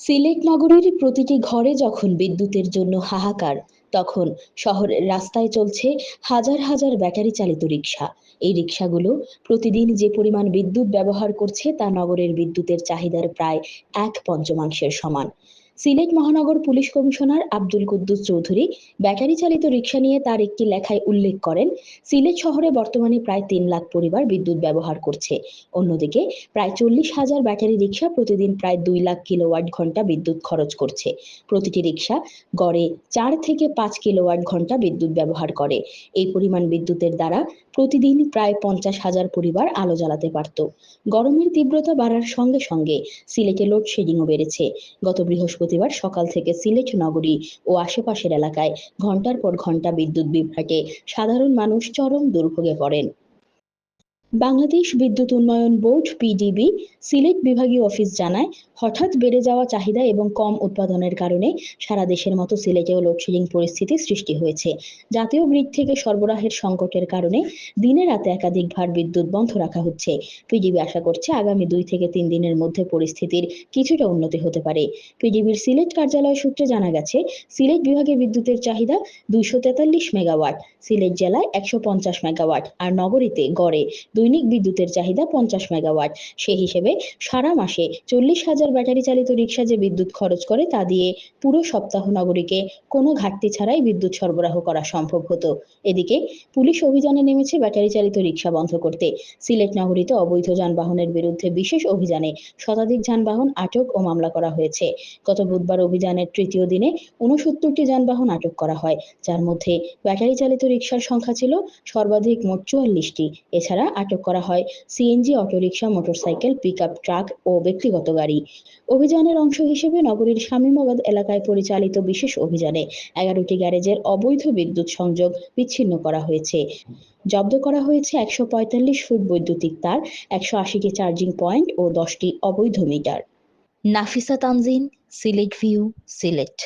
সিলেট নগরীর প্রতিটি ঘরে যখন বিদ্যুতের জন্য হাহাকার, তখন শহরের রাস্তায় চলছে হাজার হাজার ব্যাটারি চালিত রিক্সা এই রিক্সাগুলো প্রতিদিন যে পরিমাণ বিদ্যুৎ ব্যবহার করছে তা নগরের বিদ্যুতের চাহিদার প্রায় এক পঞ্চমাংশের সমান। সিলেট মহানগর police commissioner Abdul Quddus Chowdhury battery চালিত রিক্সা নিয়ে তার একটি লেখায় উল্লেখ করেন, সিলেট শহরে বর্তমানে প্রায় তিন লাখ পরিবার বিদ্যুৎ ব্যবহার করছে। অন্যদিকে প্রায় চল্লিশ হাজার ব্যাটারি রিক্সা প্রতিদিন প্রায় দুই লাখ কিলোওয়াট ঘণ্টা বিদ্যুৎ খরচ করছে। প্রতিটি রিক্সা গড়ে চার থেকে পাঁচ কিলোওয়াট ঘণ্টা বিদ্যুৎ ব্যবহার করে। এই পরিমাণ বিদ্যুতের দ্বারা প্রতিদিন প্রায় পঞ্চাশ হাজার পরিবার আলো জ্বালাতে পারত। গরমের তীব্রতা বাড়ার সঙ্গে সঙ্গে সিলেটে লোডশেডিংও বেড়েছে। গত বৃহস্পতিবার সকাল থেকে সিলেট নগরী ও আশেপাশের এলাকায় ঘণ্টার পর ঘণ্টা বিদ্যুৎ বিভ্রাটে সাধারণ মানুষ চরম দুর্ভোগে পড়েন। বাংলাদেশ বিদ্যুৎ উন্নয়ন বোর্ড, পিডিবি, সিলেট বিভাগীয় অফিস জানায়, হঠাৎ বেড়ে যাওয়া চাহিদা এবং কম উৎপাদনের কারণে সারা দেশের মতো সিলেটেও লোডশেডিং পরিস্থিতি সৃষ্টি হয়েছে। জাতীয় গ্রিড থেকে সরবরাহের সংকটের কারণে দিনে রাতে একাধিকবার বিদ্যুৎ বন্ধ রাখা হচ্ছে। পিডিবি আশা করছে আগামী দুই থেকে তিন দিনের মধ্যে পরিস্থিতির কিছুটা উন্নতি হতে পারে। পিডিবির সিলেট কার্যালয় সূত্রে জানা গেছে, সিলেট বিভাগে বিদ্যুতের চাহিদা দুইশো তেতাল্লিশ মেগাওয়াট, সিলেট জেলায় একশো পঞ্চাশ মেগাওয়াট, আর নগরীতে গড়ে দৈনিক বিদ্যুতের চাহিদা পঞ্চাশ মেগাওয়াট। সেই হিসেবে সারা মাসে চল্লিশ হাজার ব্যাটারি চালিত রিক্সা যে বিদ্যুৎ খরচ করে, তা দিয়ে পুরো সপ্তাহ নগরীকে কোনো ঘাটতি ছাড়াই বিদ্যুৎ সরবরাহ করা সম্ভব হতো। এদিকে পুলিশ অভিযানে নেমেছে ব্যাটারি চালিত রিক্সা বন্ধ করতে। সিলেট নগরীতে অবৈধ যানবাহনের বিরুদ্ধে বিশেষ অভিযানে শতাধিক যানবাহন আটক ও মামলা করা হয়েছে। গত বুধবার অভিযানের তৃতীয় দিনে উনসত্তরটি যানবাহন আটক করা হয়, যার মধ্যে ব্যাটারি চালিত রিক্সার সংখ্যা ছিল সর্বাধিক মোট চুয়াল্লিশটি। এছাড়া আটক করা হয়। CNG auto rickshaw, motorcycle pickup truck ও ব্যক্তিগত গাড়ি। অভিযানের অংশ হিসেবে নগরীর শামীমাবাদ এলাকায় পরিচালিত বিশেষ অভিযানে এগারোটি গ্যারেজের অবৈধ বিদ্যুৎ সংযোগ বিচ্ছিন্ন করা হয়েছে। জব্দ করা হয়েছে একশো পঁয়তাল্লিশ ফুট বৈদ্যুতিক তার, একশো আশিটি চার্জিং পয়েন্ট ও দশটি অবৈধ মিটার। নাফিসা তানজিন, সিলেট ভিউ, সিলেট।